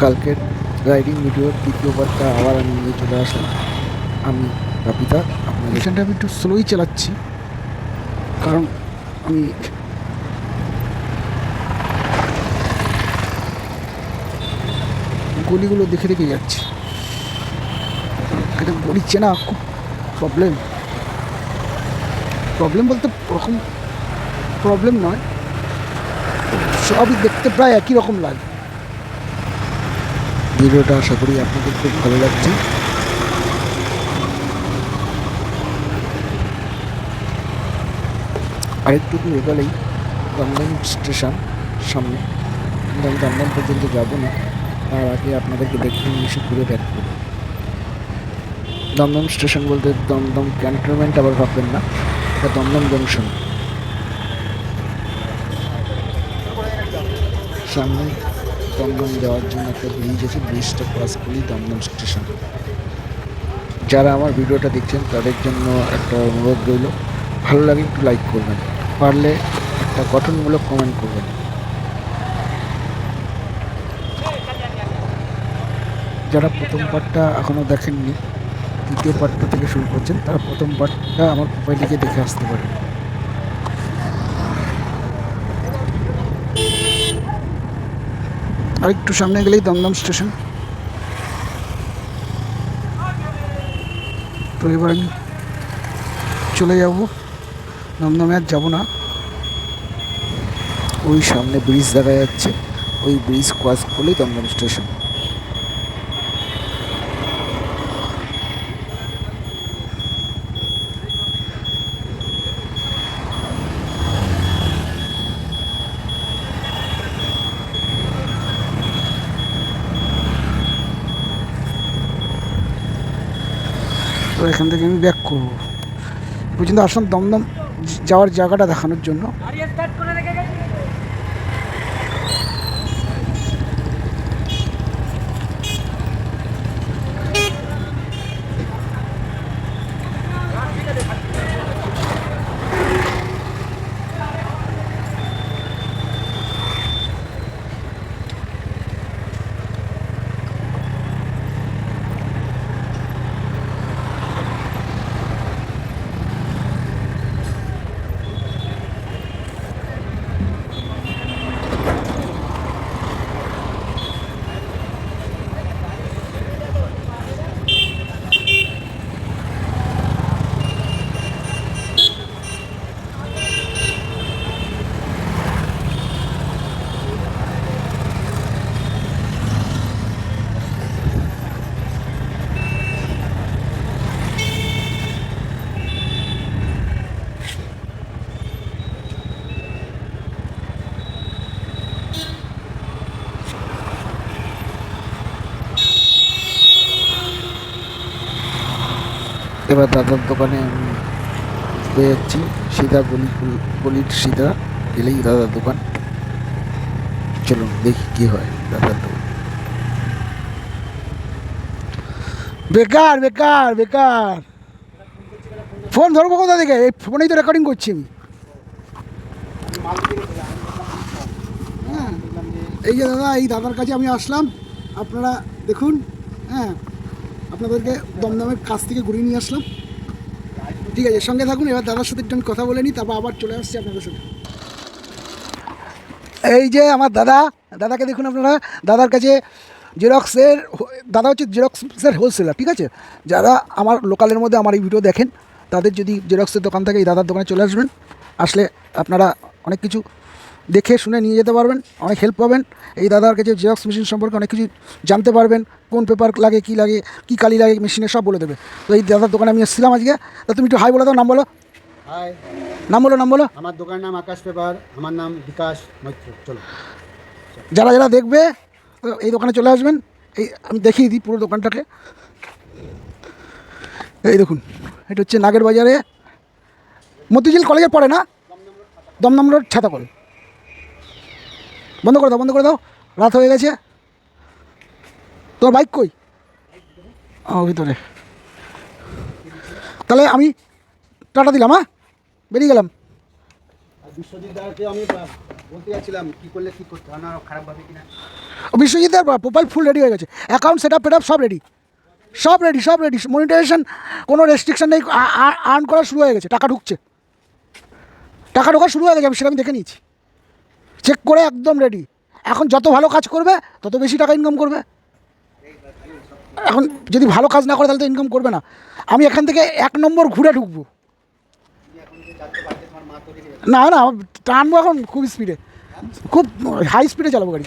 কালকের রাইডিং ভিডিওর দ্বিতীয় পার্টটা আবার আমি নিয়ে চলে আসলাম। আমি বাপিতা আপনার এখানটা আমি একটু স্লোই চালাচ্ছি। কারণ আমি গলিগুলো দেখে দেখে যাচ্ছি। এটা গলি চেনা, খুব প্রবলেম প্রবলেম বলতে ওরকম প্রবলেম নয়। সবই দেখতে প্রায় একই রকম লাগে। ভিডিওটা আশা করি আপনাদের খুব ভালো লাগছে। আরেকটুকু এগোলেই দমদম স্টেশন সামনে। আমি দমদম পর্যন্ত যাব না, তার আগে আপনাদেরকে দেখে এসে ঘুরে ব্যাক করব। দমদম স্টেশন বলতে দমদম ক্যান্টনমেন্ট আবার ভাববেন না, এটা দমদম জংশন। সামনে দমদম যাওয়ার জন্য একটা ব্রিজ আছে ব্রিজটা ক্রস করলেই দমদম স্টেশন। যারা আমার ভিডিওটা দেখছেন, তাদের জন্য একটা অনুরোধ রইল। ভালো লাগে, একটু লাইক করবেন। পারলে একটা গঠনমূলক কমেন্ট করবেন। যারা প্রথম পার্টটা এখনও দেখেননি, দ্বিতীয় পার্টটা থেকে শুরু করছেন, তারা প্রথম পার্টটা আমার প্রোফাইলে দেখে আসতে পারেন। আর একটু সামনে গেলেই দমদম স্টেশন। তো এবার আমি চলে যাব। দমদমে আর যাব না। ওই সামনে ব্রিজ দেখা যাচ্ছে। ওই ব্রিজ ক্রস করলেই দমদম স্টেশন। এখান থেকে আমি ব্যাক করব। পর্যন্ত আসুন দমদম যাওয়ার জায়গাটা দেখানোর জন্য। এবার দাদার দোকানে আমি পেয়ে যাচ্ছি। সিধা গলি, গলির সিধা, গেলেই দাদার দোকান। চলুন দেখি কি হয় দাদার দোকান। বেকার বেকার বেকার। ফোন ধরবো কোথা থেকে? এই ফোনেই তো রেকর্ডিং করছি আমি। হ্যাঁ। এই যে দাদা, এই দাদার কাছে আমি আসলাম। আপনারা দেখুন হ্যাঁ। আপনাদেরকে দমদমের কাছ থেকে ঘুরিয়ে নিয়ে আসলাম। ঠিক আছে, সঙ্গে থাকুন, এবার দাদার সাথে একটু কথা বলে নিই তারপর আবার চলে আসছি আপনাদের সাথে। এই যে আমার দাদা, দাদাকে দেখুন আপনারা, দাদার কাছে জেরক্সের দাদা হচ্ছে জেরক্সের হোলসেলার ঠিক আছে? যারা আমার লোকালের মধ্যে আমার এই ভিডিও দেখেন, তাদের যদি জেরক্সের দোকান থাকে, এই দাদার দোকানে চলে আসবেন। আসলে আপনারা অনেক কিছু দেখে শুনে নিয়ে যেতে পারবেন অনেক হেল্প পাবেন। এই দাদার কাছে জেরক্স মেশিন সম্পর্কে অনেক কিছু জানতে পারবেন কোন পেপার লাগে কী লাগে কী কালি লাগে মেশিনে সব বলে দেবে। তো এই দাদার দোকানে আমি এসেছিলাম আজকে। তা তুমি একটু হাই বলে দাও নাম বলো। হাই নাম বলো নাম বলো। আমার দোকানের নাম আকাশ পেপার আমার নাম বিকাশ মৈত্র। চলো। যারা যারা দেখবে এই দোকানে চলে আসবেন। এই আমি দেখিয়ে দিই পুরো দোকানটাকে। এই দেখুন এটা হচ্ছে নাগের বাজারে। মতিঝিল কলেজের পড়ে না? দমদম রোড ছাতাকল। বন্ধ করে দাও বন্ধ করে দাও। রাত হয়ে গেছে। তোর বাইক কই? ও ভিতরে। তাহলে আমি টাটা দিলাম হ্যাঁ? বেরিয়ে গেলাম। বিশ্বজিৎ দাকে আমি বলতে যাচ্ছিলাম কী করলে কী করতে হয় না খারাপ ভাবে কিনা। বিশ্বজিতের প্রোফাইল ফুল রেডি হয়ে গেছে। অ্যাকাউন্ট সেট আপ ফেট আপ সব রেডি সব রেডি সব রেডি মনিটাইজেশন কোনো রেস্ট্রিকশন নেই আর্ন করা শুরু হয়ে গেছে টাকা ঢুকছে। টাকা ঢোকা শুরু হয়ে গেছে আমি সেটা আমি দেখে নিয়েছি। চেক করে একদম রেডি এখন যত ভালো কাজ করবে, তত বেশি টাকা ইনকাম করবে। এখন যদি ভালো কাজ না করে, তাহলে তো ইনকাম করবে না। আমি এখান থেকে এক নম্বর ঘুরে ঢুকবো। না না টানবো এখন খুব স্পিডে খুব হাই স্পিডে চালাবো গাড়ি।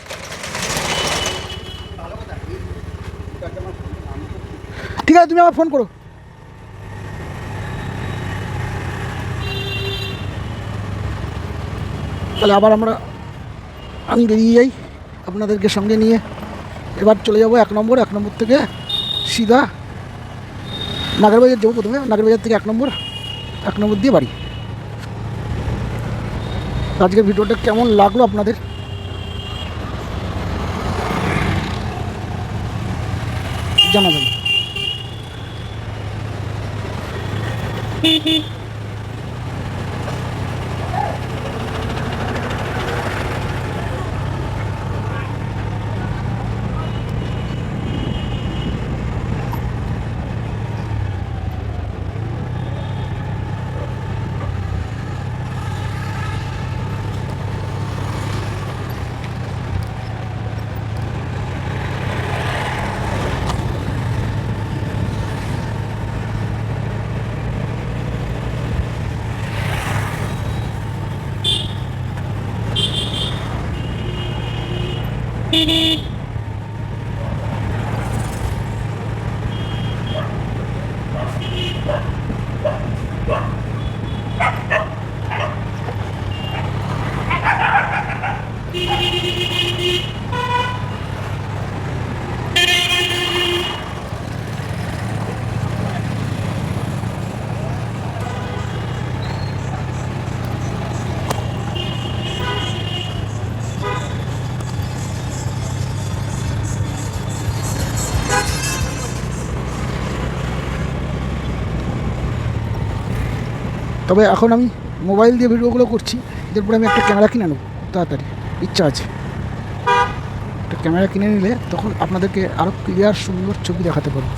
ঠিক আছে, তুমি আমার ফোন করো। তাহলে আবার আমরা আমি বেরিয়ে যাই আপনাদেরকে সঙ্গে নিয়ে। এবার চলে যাব এক নম্বর এক নম্বর থেকে সিধা নাগরবাজার যাব প্রথমে। নাগরবাজার থেকে এক নম্বর এক নম্বর দিয়ে বাড়ি। আজকের ভিডিওটা কেমন লাগল আপনাদের? জানাবেন। Beep. তবে এখন আমি মোবাইল দিয়ে ভিডিওগুলো করছি, এরপরে আমি একটা ক্যামেরা কিনে নেব, তাড়াতাড়ি, ইচ্ছা আছে। একটা ক্যামেরা কিনে নিলে তখন আপনাদেরকে আরও ক্লিয়ার সুন্দর ছবি দেখাতে পারব।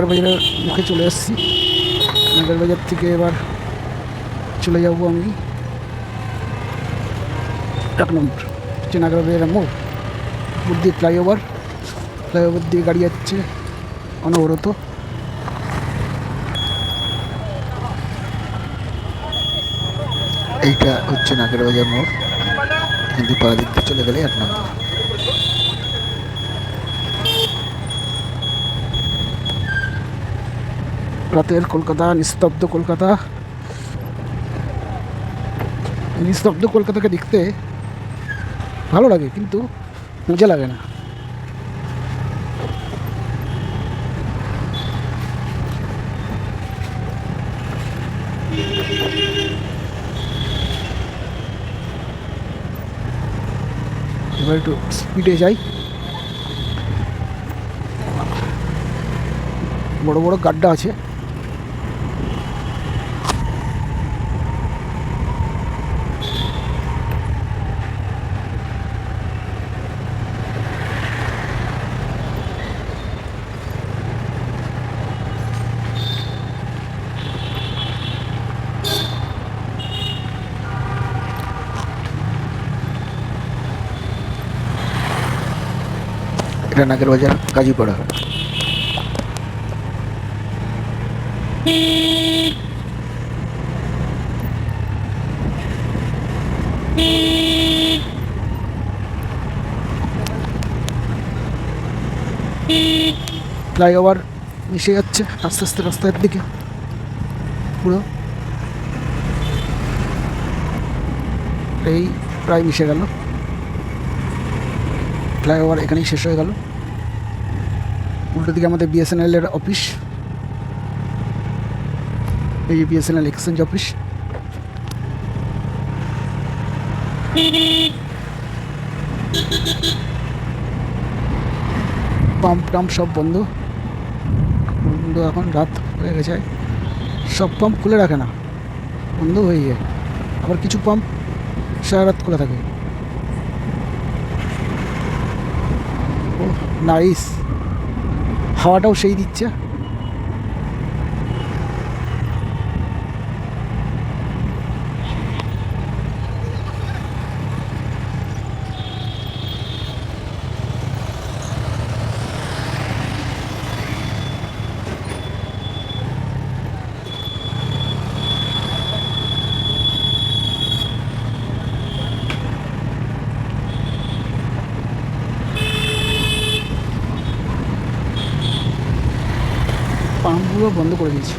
নাগরবাজারের মুখে চলে এসেছি। নাগরবাজার থেকে এবার চলে যাব আমি এক নম্বর হচ্ছে নাগরবাজারের মোড়। উপর দিয়ে ফ্লাইওভার ফ্লাইওভার দিয়ে গাড়ি যাচ্ছে অনবরত। এইটা হচ্ছে নাগরবাজার মোড়। দিয়ে পাড়া দিয়ে চলে গেলে এক নম্বর রাতের কলকাতা, নিস্তব্ধ কলকাতা। নিস্তব্ধ কলকাতাকে দেখতে ভালো লাগে, কিন্তু মজা লাগে না। এবার একটু স্পিডে যাই। বড় বড় গাড্ডা আছে। এটা নাগের বাজার, গাজীপাড়া। ফ্লাইওভার মিশে যাচ্ছে, আস্তে আস্তে রাস্তার দিকে। পুরো। এই প্রায় মিশে গেল। ফ্লাইওভার এখানেই শেষ হয়ে গেল। উল্টো দিকে আমাদের বিএসএনএল এর অফিস এই বিএসএনএল এক্সচেঞ্জ অফিস পাম্প টাম্প সব বন্ধ। বন্ধ এখন, রাত হয়ে গেছে। সব পাম্প খুলে রাখে না। বন্ধ হয়ে যায়। আবার কিছু পাম্প সারা রাত খোলা থাকে। নাইস। হাওয়াটাও সেই দিচ্ছে। পাম্পগুলো বন্ধ করে দিয়েছি।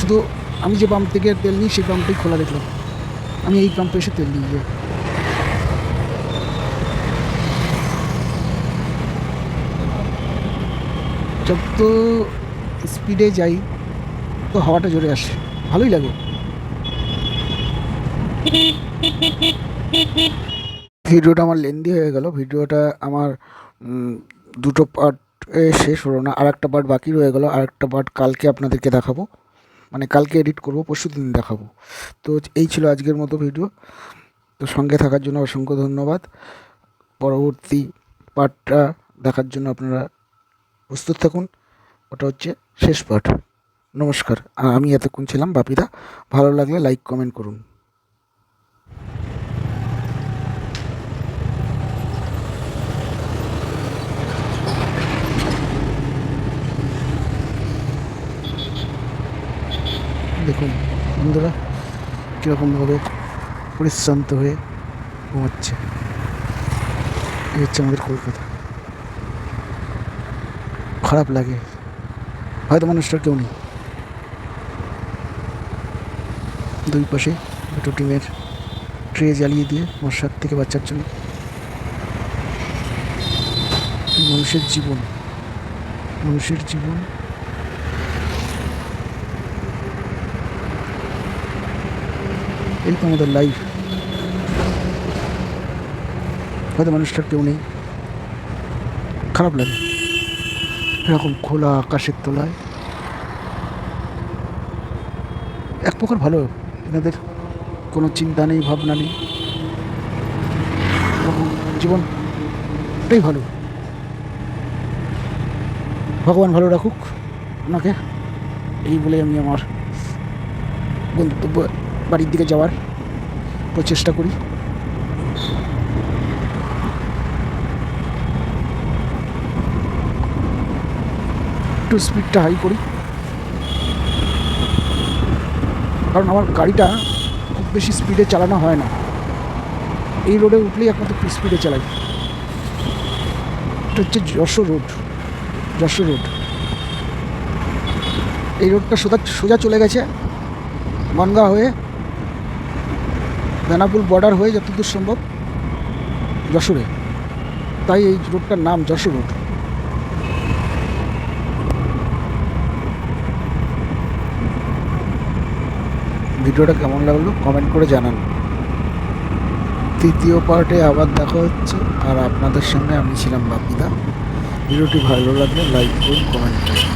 শুধু আমি যে পাম্প থেকে তেল নিই, সেই পাম্পটাই খোলা দেখলাম আমি এই পাম্পে এসে তেল নিয়ে যাই যত স্পিডে যাই হাওয়াটা জোরে আসে ভালোই লাগে। ভিডিওটা আমার লেন্দি হয়ে গেল। ভিডিওটা আমার দুটো পার্ট শেষ হলো না আর একটা পার্ট বাকি রয়ে গেল। আর একটা পার্ট কালকে আপনাদেরকে দেখাবো। মানে কালকে এডিট করব, পরশু দিন দেখাবো। তো এই ছিল আজকের মতো ভিডিও তো সঙ্গে থাকার জন্য অসংখ্য ধন্যবাদ। পরবর্তী পার্টটা দেখার জন্য আপনারা প্রস্তুত থাকুন। ওটা হচ্ছে শেষ পার্ট নমস্কার আমি এতক্ষণ ছিলাম বাপিদা। ভালো লাগলে লাইক, কমেন্ট করুন। দেখুন, বন্ধুরা, কীরকমভাবে পরিশ্রান্ত হয়ে ঘুমাচ্ছে। এই হচ্ছে আমাদের কলকাতা। খারাপ লাগে। হয়তো মানুষটার কেউ নেই। দুই পাশে দুটো টিমের ট্রে জ্বালিয়ে দিয়ে মশার থেকে বাচ্চার জন্য। মানুষের জীবন মানুষের জীবন। তো আমাদের লাইফ হয়তো মানুষটার কেউ নেই। খারাপ লাগে। এরকম খোলা আকাশের তলায়। এক প্রকার ভালো এনাদের কোনো চিন্তা নেই, ভাবনা নেই। এরকম জীবন এটাই ভালো। ভগবান ভালো রাখুক ওনাকে। এই বলে আমি আমার গন্তব্য বাড়ির দিকে যাওয়ার প্রচেষ্টা করি। একটু স্পিডটা হাই করি। কারণ আমার গাড়িটা খুব বেশি স্পিডে চালানো হয় না। এই রোডে উঠলেই একমাত্র স্পিডে চালাই। এটা হচ্ছে যশোর রোড যশোর রোড। এই রোডটা সোজা সোজা চলে গেছে, বনগাঁ হয়ে বেনাপুল বর্ডার হয়ে যতদূর সম্ভব যশোরে। তাই এই রোডটার নাম যশোর রোড। ভিডিওটা কেমন লাগল কমেন্ট করে জানান। তৃতীয় পার্টে আবার দেখা হচ্ছে, আর আপনাদের সঙ্গে আমি ছিলাম বাপিদা। ভিডিওটি ভালো লাগলে লাইক করুন, কমেন্ট করুন।